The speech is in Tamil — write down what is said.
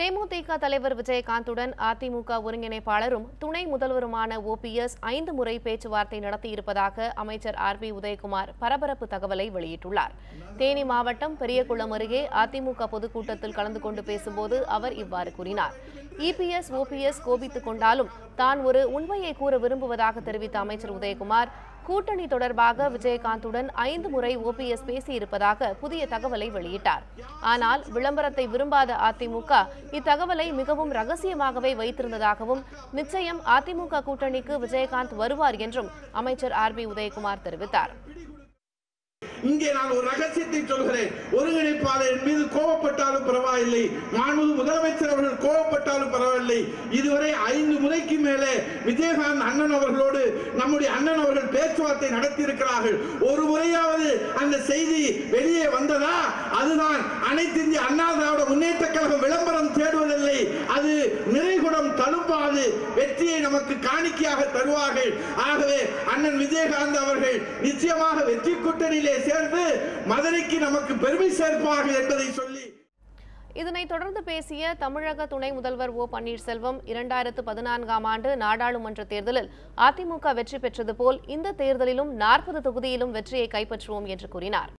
தேமுதிக தலைவர் விஜயகாந்துடன் அதிமுக ஒருங்கிணைப்பாளரும் துணை முதல்வருமான ஓபிஎஸ் ஐந்து முறை பேச்சுவார்த்தை நடத்தியிருப்பதாக அமைச்சர் ஆர் பி உதயகுமார் பரபரப்பு தகவலை வெளியிட்டுள்ளார். தேனி மாவட்டம் பெரியகுளம் அருகே அதிமுக பொதுக்கூட்டத்தில் கலந்து கொண்டு பேசும்போது அவர் இவ்வாறு கூறினார். இபிஎஸ் ஓபிஎஸ் கோபித்துக் கொண்டாலும் தான் ஒரு உண்மையை கூற விரும்புவதாக தெரிவித்த அமைச்சர் உதயகுமார் கூட்டணி தொடர்பாக விஜயகாந்துடன் ஐந்து முறை ஓபிஎஸ் பேசியிருப்பதாக புதிய தகவலை வெளியிட்டார். ஆனால் விளம்பரத்தை விரும்பாத அதிமுக இத்தகவலை மிகவும் ரகசியமாகவே வைத்திருந்ததாகவும் நிச்சயம் அதிமுக கூட்டணிக்கு விஜயகாந்த் வருவார் என்றும் அமைச்சர் ஆர் பி உதயகுமார் தெரிவித்தார். இங்கே நான் ஒரு ரகசியத்தை சொல்கிறேன். ஒருங்கிணைப்பாளர் என் மீது கோபப்பட்டாலும் பரவாயில்லை. மாண்புமிகு முதலமைச்சர் அவர்கள் கோபப்பட்டாலும் பரவாயில்லை. இதுவரை ஐந்து முறைக்கு மேலே விஜயகாந்த் அண்ணன் அவர்களோடு நம்முடைய அண்ணன் அவர்கள் பேச்சுவார்த்தை நடத்தி இருக்கிறார்கள் ஒரு முறையாவது அந்த செய்தி வெளியே வந்ததா? அதுதான் அனைத்து இந்திய அண்ணா திராவிட முன்னேற்ற கழகம் விளம்பரம் தேடுவதில்லை. அது நிறைகுடம் தழும்பாது. வெற்றியை நமக்கு காணிக்கையாக தருவார்கள். ஆகவே அண்ணன் விஜயகாந்த் அவர்கள் நிச்சயமாக வெற்றி கூட்டணியிலே சேர்ந்து மதுரைக்கு நமக்கு பெருமை சேர்ப்பார்கள் என்பதை சொல்லி. இதனைத் தொடர்ந்து பேசிய தமிழக துணை முதல்வர் ஓ பன்னீர்செல்வம் இரண்டாயிரத்து பதினான்காம் ஆண்டு நாடாளுமன்ற தேர்தலில் அதிமுக வெற்றி பெற்றது போல் இந்த தேர்தலிலும் நாற்பது தொகுதியிலும் வெற்றியை கைப்பற்றுவோம் என்று கூறினார்.